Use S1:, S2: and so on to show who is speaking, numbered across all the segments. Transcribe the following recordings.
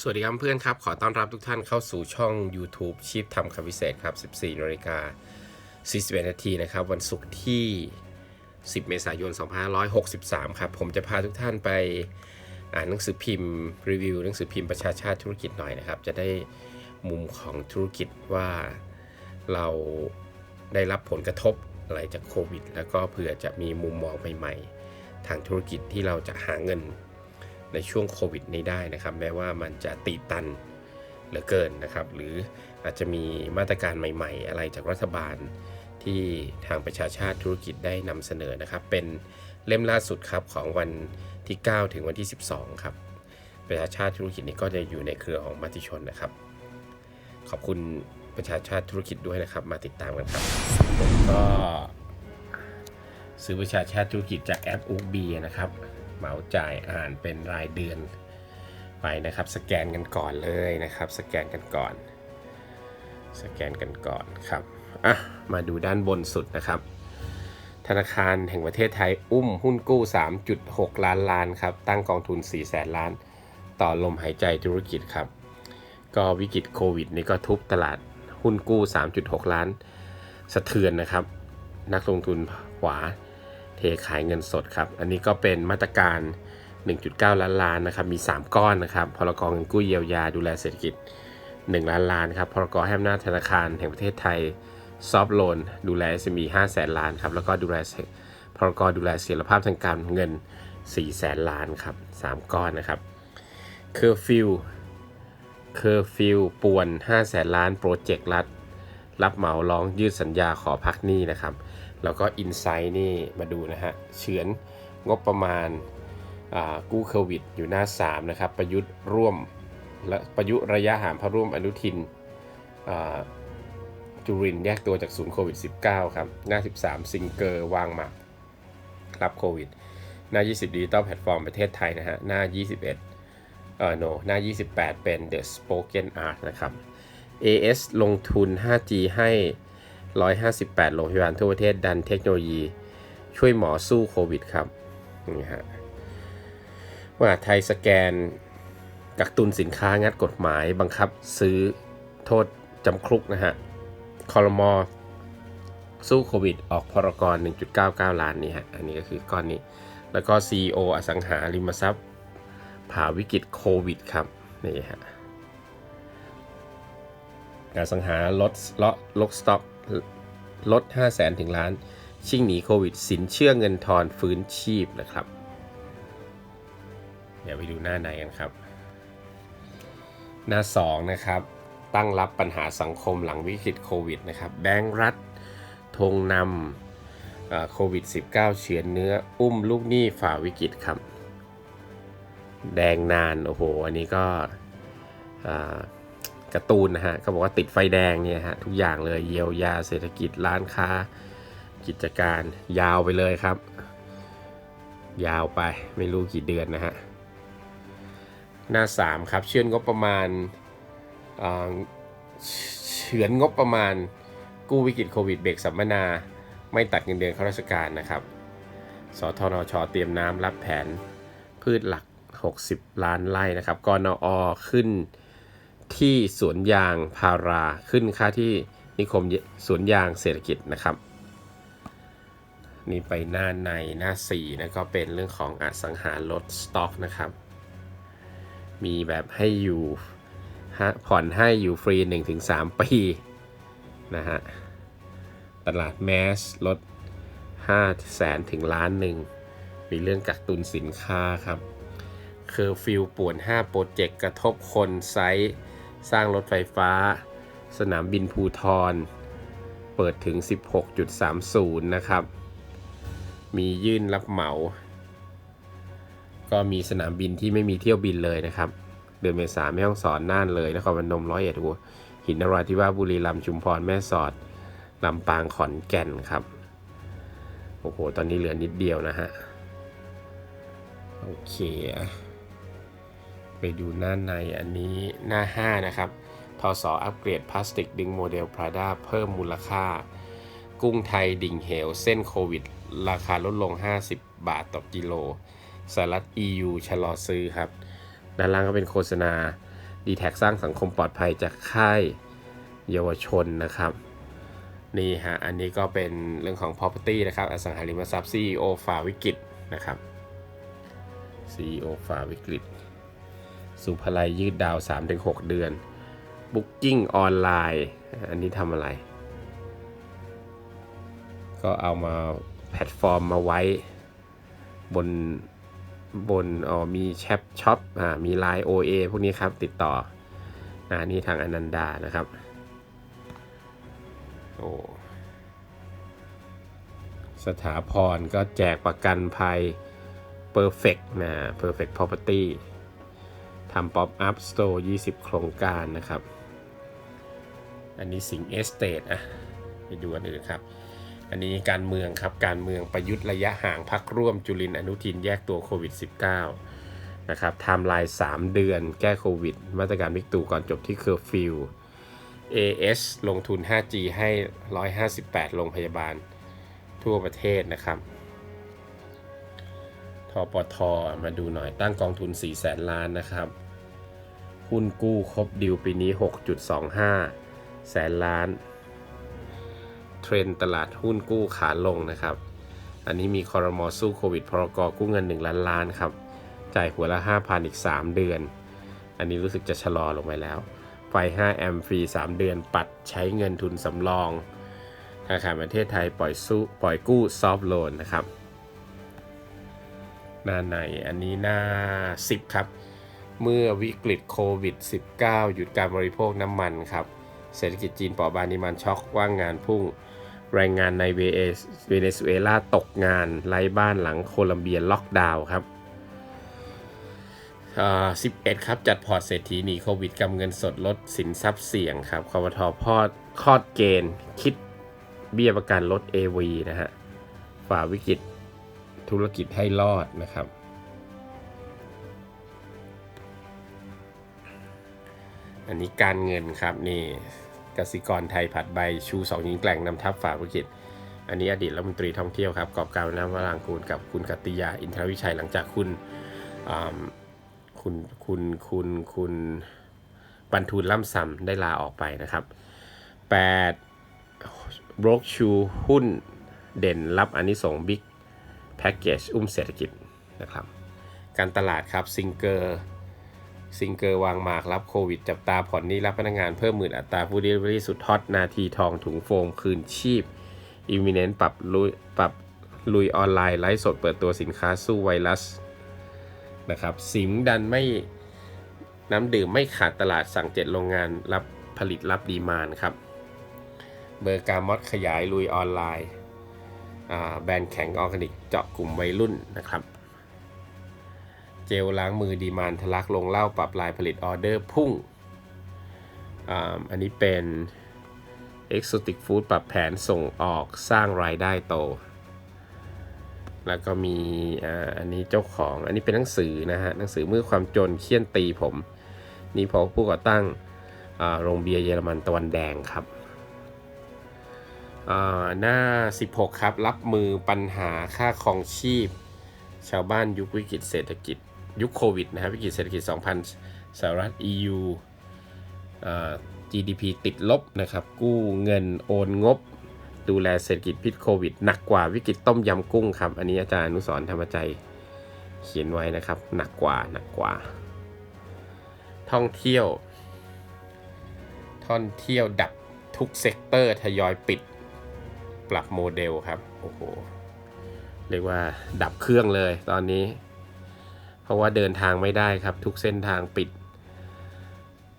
S1: สวัสดีครับเพื่อนครับ ขอต้อนรับทุกท่านเข้าสู่ช่อง YouTube ชีพทำคำพิเศษครับ 14นาฬิกา41นาทีนะครับ วันศุกร์ที่ 10 เมษายน 2563 ครับ ผมจะพาทุกท่านไปอ่านหนังสือพิมพ์รีวิวหนังสือพิมพ์ประชาชาติธุรกิจหน่อยนะครับ จะได้มุมของธุรกิจว่าเราได้รับผลกระทบอะไรจากโควิด แล้วก็เผื่อจะมีมุมมองใหม่ๆ ทางธุรกิจที่เราจะหาเงิน ในช่วงโควิดนี้ได้นะครับ แม้ว่ามันจะตีตันเหลือเกินนะครับ หรืออาจจะมีมาตรการใหม่ ๆ อะไรจากรัฐบาลที่ทางประชาชาติธุรกิจได้นำเสนอนะครับ เป็นเล่มล่าสุดครับของวันที่ 9 ถึงวันที่ 12 ครับ ประชาชาติธุรกิจนี้ก็จะอยู่ในเครือของมติชนนะครับ ขอบคุณประชาชาติธุรกิจด้วยนะครับ มาติดตามกันครับผมก็ซื้อประชาชาติธุรกิจจากแอปอุกบีนะครับ เหมาจ่ายอ่านเป็นรายเดือนไปนะครับ สแกนกันก่อนเลยนะครับ สแกนกันก่อน สแกนกันก่อนครับอะมาดูด้านบนสุดนะครับ ธนาคารแห่งประเทศไทยอุ้มหุ้นกู้ 3.6 ล้านล้านครับ ตั้งกองทุน 4 แสนล้าน ต่อลมหายใจธุรกิจครับ ก็วิกฤตโควิดนี่ก็ทุบตลาดหุ้นกู้ 3.6 ล้าน สะเทือนนะครับ นักลงทุนขวา เทขายเงินสดครับ อันนี้ก็เป็นมาตรการ 1.9 ล้านล้านนะครับมี 3 ก้อนนะครับพรกเงินกู้เยียวยาดูแลเศรษฐกิจ 1 ล้านล้านครับพรกให้อำนาจธนาคารแห่งประเทศไทยซอฟโลนดูแล SME 5แสนล้านครับแล้วก็ดูแลพรกดูแลเสถียรภาพทางการเงิน 4 แสนล้านครับ 3 ก้อนนะครับเคอร์ฟิวเคอร์ฟิวป่วน 5 แสนล้านโปรเจกต์รัฐรับเหมาร้องยืดสัญญาขอพักหนี้นะครับ แล้วก็อินไซต์นี่มาดูนะฮะเฉือนงบประมาณกู้โควิดอยู่หน้า 3 นะครับ ประยุทธ์ร่วมและประยุทธ์ระยะห่างพระร่วมอนุทินจุรินแยกตัวจากศูนย์โควิด -19 ครับ หน้า 13 ซิงเกอร์วางหมากรับโควิด หน้า 20ดิจิตอลแพลตฟอร์มประเทศไทยนะฮะ หน้า 21เอ่อ no หน้า 28 เป็น The Spoken Art นะครับ AS ลงทุน 5G ให้ 158 โรงพยาบาลทั่วประเทศดันเทคโนโลยี ช่วยหมอสู้โควิดครับนี่ฮะว่าไทยสแกนกักตุนสินค้างัดกฎหมาย บังคับซื้อโทษจำคุกนะฮะคอรมอสู้โควิด ออกพรกร 1.99 ล้านนี่ฮะ อันนี้ก็คือก้อนนี้ แล้วก็ CEO อสังหาริมทรัพย์ ผ่าวิกฤตโควิดครับ นี่ฮะอสังหาลดเลาะลกสต็อก ลด 5 0 0แสนถึงล้าน ชิ่งหนีโควิด สินเชื่อเงินทอนฟื้นชีพนะครับ เดี๋ยวไปดูหน้าในกันครับ หน้า 2 นะครับ ตั้งรับปัญหาสังคมหลังวิกฤตโควิดนะครับ แบงก์รัฐธงนำโควิด -19 เฉือนเนื้อ อุ้มลูกหนี้ฝ่าวิกฤตครับ แดงนาน โอ้โห อันนี้ก็ การ์ตูนนะฮะเขาบอกว่าติดไฟแดงเนี่ยฮะทุกอย่างเลยเยียวยาเศรษฐกิจร้านค้า กิจการยาวไปเลยครับ ยาวไปไม่รู้กี่เดือนนะฮะหน้า 3 ครับ เชื่อนงบประมาณเฉือนงบประมาณกู้วิกฤตโควิดเบรกสัมมนา ไม่ตัดเงินเดือนข้าราชการนะครับ สทนชเตรียมน้ำรับแผนพืชหลัก 60 ล้านไร่นะครับกนอขึ้น ที่สวนยางพาราขึ้นค่าที่นิคมสวนยางเศรษฐกิจนะครับ นี่ไปหน้าในหน้า4นะก็เป็นเรื่องของอสังหารถสต็อกนะครับ มีแบบให้อยู่ผ่อนให้อยู่ฟรี 1-3 ปีนะฮะตลาดแมสลด5แสนถึงล้านหนึ่ง มีเรื่องกักตุนสินค้าครับเคอฟิวป่วน 5 โปรเจกต์กระทบคนไซต์ สร้างรถไฟฟ้า สนามบินภูทร เปิดถึง 16.30 นะครับ มียื่นรับเหมา ก็มีสนามบินที่ไม่มีเที่ยวบินเลยนะครับ เดือนเมษาไม่ต้องสอนน่านเลยนครพนมร้อยเอ็ดหัวหินนราธิวาสบุรีรัมย์ชุมพรแม่สอดลำปางขอนแก่นครับ โอ้โห ตอนนี้เหลือนิดเดียวนะฮะ โอเค ไปดูหน้าในอันนี้หน้า 5 นะครับทศอัปเกรดพลาสติกดึงโมเดลพราด้าเพิ่มมูลค่า กุ้งไทยดิ่งเหว เส้นโควิด ราคาลดลง 50 บาทต่อกิโลสหรัฐ EU ชะลอซื้อครับ ด้านล่างก็เป็นโฆษณา d t แทสร้างสังคมปลอดภัยจากค่ายเยาวชนนะครับ นี่ฮะ อันนี้ก็เป็นเรื่องของ property นะครับอสังหาริมทรัพย์ CEO ฝ่าวิกฤตนะครับ CEO ฝ่าวิกฤต สุภไลยยืดดาว 3-6 เดือน Booking ออนไลน์ อันนี้ทำอะไร ก็เอามาแพลตฟอร์มมาไว้บนบนอ๋อมีแชปช็อปอ่ามี Line OA พวกนี้ครับติดต่ออ่านี่ทางอนันดานะครับโอ้สถาพรก็แจกประกันภัย Perfect นะ Perfect Property ทำ Pop Up Store 20 โครงการนะครับ อันนี้สิงเอสเตทอะไปดูอันอื่นครับ อันนี้การเมืองครับ การเมืองประยุทธ์ระยะห่างพักร่วมจุลินอนุทินแยกตัวโควิด -19 นะครับไทม์ไลน์ 3 เดือนแก้โควิด มาตรการมิกตูก่อนจบที่เคอร์ฟิว AS ลงทุน 5G ให้ 158 โรงพยาบาลทั่วประเทศนะครับทปทมาดูหน่อยตั้งกองทุน4แสนล้านนะครับ หุ้นกู้ครบดิวปีนี้ 6.25 แสนล้าน เทรนตลาดหุ้นกู้ขาลงนะครับ อันนี้มีคอรมอสู้โควิดพรกกู้เงิน 1 ล้านล้านครับ จ่ายหัวละ 5,000 อีก 3 เดือน อันนี้รู้สึกจะชะลอลงไปแล้ว ไฟ 5 แอมฟรี 3 เดือนปัดใช้เงินทุนสำรองธนาคารประเทศไทยปล่อยสู้ปล่อยกู้ซอฟท์โลนนะครับ หน้าในอันนี้หน้า 10 ครับ เมื่อวิกฤตโควิด -19 หยุดการบริโภคน้ำมันครับ เศรษฐกิจจีนเปราะบางนิมันช็อกว่างงานพุ่งแรงงานในเวเนซุเอลาตกงานไร้บ้านหลังโคลัมเบียล็อกดาวน์ครับอ่า11 ครับ จัดพอร์ตเศรษฐีหนีโควิดกำเงินสดลดสินทรัพย์เสี่ยงครับคอปทพอดคอดเกณฑ์ คิดเบี้ยประกันลด AV นะฮะ ฝ่าวิกฤตธุรกิจให้รอดนะครับ อันนี้การเงินครับนี่กสิกรไทยผัดใบชูสองยิงแกล่งนำทัพฝ่าวิกฤตอันนี้อดีตรัฐมนตรีท่องเที่ยวครับกอบการน้ำวรางกูลกับคุณกติยาอินทรวิชัยหลังจากคุณอ่าคุณคุณคุณคุณบรรทูลล่ำซำได้ลาออกไปนะครับ 8 บรกชูหุ้นเด่นรับอันนี้ส่งบิ๊กแพ็กเกจอุ้มเศรษฐกิจนะครับ การตลาดครับซิงเกอร์ ซิงเกอร์วางหมากรับโควิด จับตาผ่อนนี้รับพนักงานเพิ่มหมื่นอัตราผู้ดีลิเวอรี่สุดฮอตนาทีทองถุงโฟมคืนชีพอิมิเนนต์ปรับลุยปรับลุยออนไลน์ไลฟ์สดเปิดตัวสินค้าสู้ไวรัสนะครับสิงดันไม่น้ำดื่มไม่ขาดตลาดสั่งเจ็ดโรงงานรับผลิตรับดีมานครับ เบอร์กามอดขยายลุยออนไลน์แบรนด์แข็งออร์แกนิกเจาะกลุ่มวัยรุ่นนะครับ เจลล้างมือดีมานทะลักลงเหล่าปรับลายผลิตออเดอร์พุ่งอ,อันนี้เป็น Exotic Food ปรับแผนส่งออกสร้างรายได้โต แล้วก็มีอันนี้เจ้าของอันนี้เป็นหนังสือนะฮะหนังสือเมื่อความจนเคี่ยนตีผม นี่พอผู้ก่อตั้งโรงเบียร์เยอรมันตะวันแดงครับอ่าหน้า 16 ครับ รับมือปัญหาค่าครองชีพ ชาวบ้านยุควิกฤตเศรษฐกิจ ยุคโควิดนะครับวิกฤตเศรษฐกิจ 2000 สหรัฐ EU GDP ติดลบนะครับ กู้เงินโอนงบ ดูแลเศรษฐกิจพิษโควิด หนักกว่าวิกฤตต้มยำกุ้งครับ อันนี้อาจารย์อนุสรธรรมใจเขียนไว้นะครับ หนักกว่าหนักกว่า ท่องเที่ยว ท่องเที่ยวดับทุกเซกเตอร์ทยอยปิด ปรับโมเดลครับ โอ้โห เรียกว่าดับเครื่องเลยตอนนี้ เพราะว่าเดินทางไม่ได้ครับ ทุกเส้นทางปิด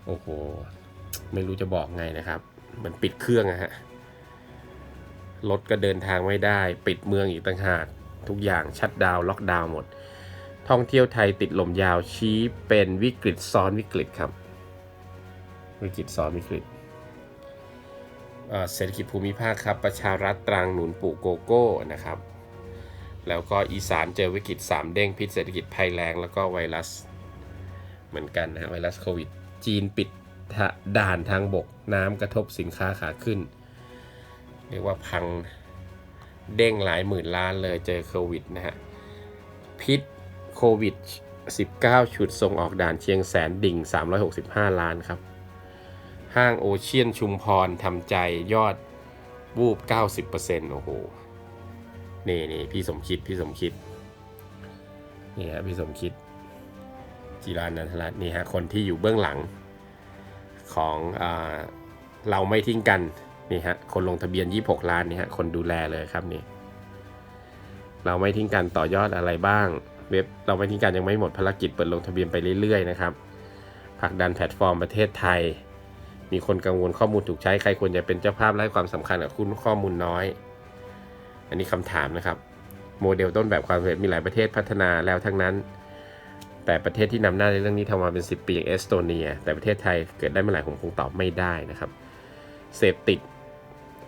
S1: โอ้โห ไม่รู้จะบอกไงนะครับ มันปิดเครื่องอะฮะ รถก็เดินทางไม่ได้ ปิดเมืองอีกต่างหาก ทุกอย่างชัดดาวล็อกดาวหมด ท่องเที่ยวไทยติดลมยาวชี้เป็นวิกฤตซ้อนวิกฤตครับ วิกฤตซ้อนวิกฤตเศรษฐกิจภูมิภาคครับ ประชารัฐตรังหนุนปลูกโกโก้นะครับ แล้วก็อีสานเจอวิกฤต 3 เด้งพิษเศรษฐกิจภัยแรงแล้วก็ไวรัส เหมือนกันนะไวรัสโควิด จีนปิดด่านทางบกน้ำกระทบสินค้าขาขึ้น เรียกว่าพังเด้งหลายหมื่นล้านเลยเจอโควิดนะฮะ พิษโควิด 19 ชุดส่งออกด่านเชียงแสนดิ่ง 365 ล้านครับ ห้างโอเชียนชุมพรทำใจยอดวูบ 90%โอ้โห นี่นี่พี่สมคิดพี่สมคิดนี่ฮะพี่สมคิด จิรานันทรัตน์นี่ฮะคนที่อยู่เบื้องหลังของอเราไม่ทิ้งกันนี่ฮะคนลงทะเบียน 26 ล้านนี่ฮะคนดูแลเลยครับนี่เราไม่ทิ้งกันต่อยอดอะไรบ้าง เว็บเราไม่ทิ้งกันยังไม่หมดภารกิจเปิดลงทะเบียนไปเรื่อยๆนะครับผลักดันแพลตฟอร์มประเทศไทย มีคนกังวลข้อมูลถูกใช้ใครควรจะเป็นเจ้าภาพและให้ความสำคัญกับคุณข้อมูลน้อย อันนี้คำถามนะครับ โมเดลต้นแบบความสำเร็จมีหลายประเทศพัฒนาแล้วทั้งนั้น แต่ประเทศที่นำหน้าในเรื่องนี้ทำมาเป็น 10 ปีอย่างเอสโตเนีย แต่ประเทศไทยเกิดได้เมื่อไหร่ผมคงตอบไม่ได้นะครับ เสพติด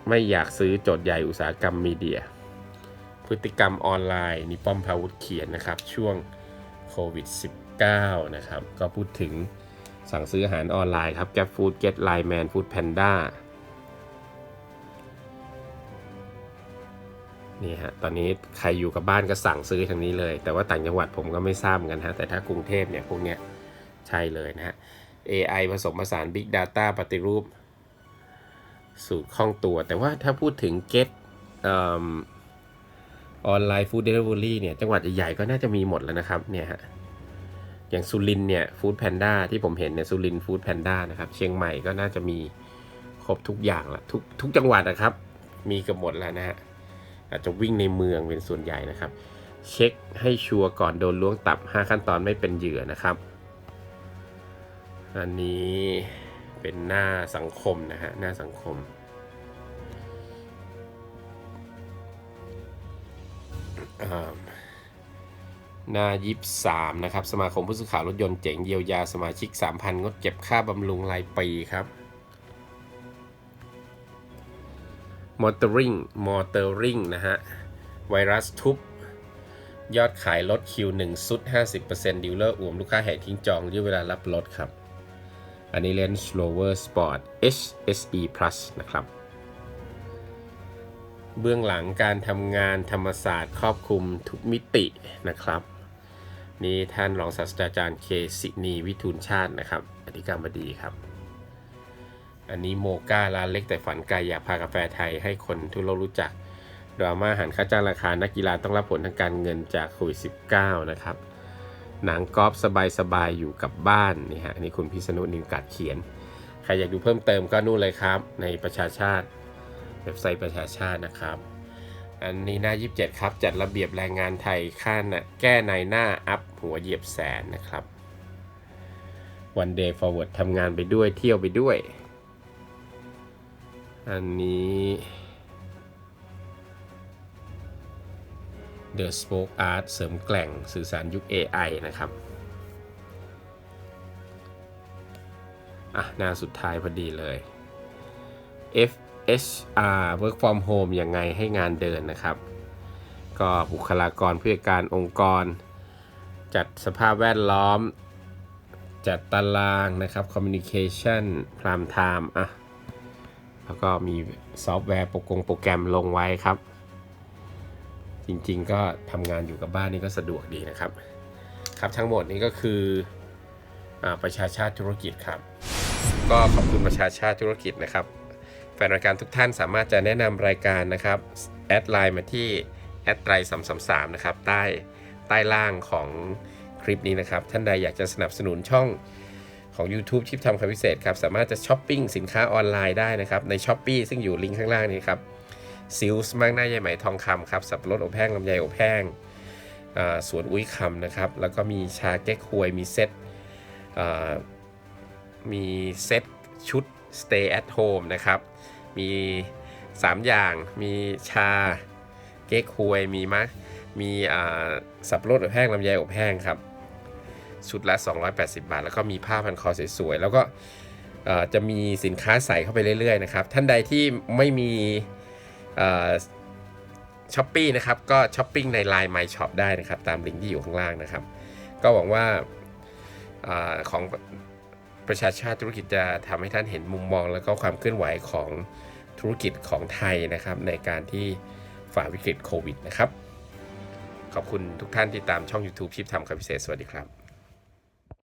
S1: ไม่อยากซื้อโจทย์ใหญ่อุตสาหกรรมมีเดีย พฤติกรรมออนไลน์นี่ป้อมพาวุฒเขียนนะครับ ช่วงโควิด -19 นะครับ ก็พูดถึงสั่งซื้ออาหารออนไลน์ครับ Grab Food Get Line Man Food Panda นี่ฮะตอนนี้ใครอยู่กับบ้านก็สั่งซื้อทางนี้เลย แต่ว่าต่างจังหวัดผมก็ไม่ทราบเหมือนกันฮะแต่ถ้ากรุงเทพเนี่ยพวกเนี้ยใช่เลยนะฮะ AI ผสมผสาน Big Data ปฏิรูป สูตรคล่องตัว แต่ว่าถ้าพูดถึง Get ออนไลน์ฟู้ดเดลิเวอรี่เนี่ยจังหวัดใหญ่ๆก็น่าจะมีหมดแล้วนะครับเนี่ยฮะอย่างสุรินเนี่ยฟู้ดแพนด้าที่ผมเห็นเนี่ยสุรินฟู้ดแพนด้านะครับเชียงใหม่ก็น่าจะมีครบทุกอย่างละทุกทุกจังหวัดนะครับ มีกับหมดแล้วนะฮะ อาจจะวิ่งในเมืองเป็นส่วนใหญ่นะครับ เช็คให้ชัวร์ก่อนโดนล้วงตับ 5 ขั้นตอนไม่เป็นเหยื่อนะครับ อันนี้เป็นหน้าสังคมนะฮะหน้าสังคม หน้ายิบสามนะครับ สมาคมผู้สื่อข่าวรถยนต์เจ๋งเยียวยาสมาชิก 3,000 งดเก็บค่าบำรุงรายปีครับ มอเตอร์ริงมอเตอร์ริงนะฮะ ไวรัสทุบ ยอดขายลดคิว1สุด 50%ดีลเลอร์อ่วมลูกค้าแห่ทิ้งจองยืดเวลารับรถครับ อันนี้เลนส์ Rover Sport HSE Plus นะครับ เบื้องหลังการทำงานธรรมศาสตร์ครอบคลุมทุกมิตินะครับ นี่ท่านรองศาสตราจารย์เคสินีวิทูลชาตินะครับ อธิการบดีครับ อันนี้โมก้าร้านเล็กแต่ฝันไกลอยากพากาแฟไทยให้คนทั่วโลกรู้จัก ดราม่าหันค่าจ้างราคานักกีฬาต้องรับผลทางการเงินจากโควิด -19 นะครับ หนังกอล์ฟสบาย ๆ อยู่กับบ้านนี่ฮะอันนี้คุณพิษณุนินกัดเขียน ใครอยากดูเพิ่มเติมก็นู่นเลยครับ ในประชาชาติเว็บไซต์ประชาชาตินะครับ อันนี้หน้า 27 ครับจัดระเบียบแรงงานไทยค่านะแก้ในหน้าอัพหัวเหยียบแสนนะครับ One Day Forward ทำงานไปด้วยเที่ยวไปด้วย อันนี้ The Spoke Art เสริมแกล่งสื่อสารยุค AI นะครับ อะ หน้าสุดท้ายพอดีเลย FHR Work from Home ยังไงให้งานเดินนะครับ ก็บุคลากรผู้จัดการองค์กร จัดสภาพแวดล้อม จัดตารางนะครับ Communication Prime Time อะ แล้วก็มีซอฟต์แวร์โปรกงโปรแกรมลงไว้ครับ จริงๆก็ทำงานอยู่กับบ้านนี่ก็สะดวกดีนะครับ ครับทั้งหมดนี้ก็คืออประชาชาติธุรกิจครับ ก็ขอบคุณประชาชาติธุรกิจนะครับแฟนรายการทุกท่านสามารถจะแนะนำรายการนะครับแอดไลน์มาที่แอดไตรสามสามสามนะครับใต้ใต้ล่างของคลิปนี้นะครับ ท่านใดอยากจะสนับสนุนช่อง ของ YouTube ชิปทำคำพิเศษครับ สามารถจะช้อปปิ้งสินค้าออนไลน์ได้นะครับ ใน s h อ p e e ซึ่งอยู่ลิงก์ข้างล่างนี้ครับซิลส์มากหน้าใยไหมทองคำครับสับปะรดอบแห้งลำไยอบแห้งสวนอุ้ยคำนะครับ แล้วก็มีชาเก๊กฮวยมีเซตมีเซตชุด Stay at Home นะครับ มี 3 อย่างมีชาเก๊กฮวยมีมะมีสับปะรดอบแห้งลำไยอบแห้งครับ ชุดละ 280 บาท แล้วก็มีผ้าพันคอสวยๆ แล้วก็จะมีสินค้าใส่เข้าไปเรื่อยๆนะครับ ท่านใดที่ไม่มีช้อปปี้นะครับ ก็ช้อปปิ้งใน Line My Shop ได้นะครับ ตามลิงก์ที่อยู่ข้างล่างนะครับ ก็หวังว่าอของประชาชาติธุรกิจจะทำให้ท่านเห็นมุมมอง แล้วก็ความเคลื่อนไหวของธุรกิจของไทยนะครับ ในการที่ฝ่าวิกฤตโควิดนะครับ ขอบคุณทุกท่านที่ตามช่อง YouTube ชิปทำคำพิเศษ สวัสดีครับ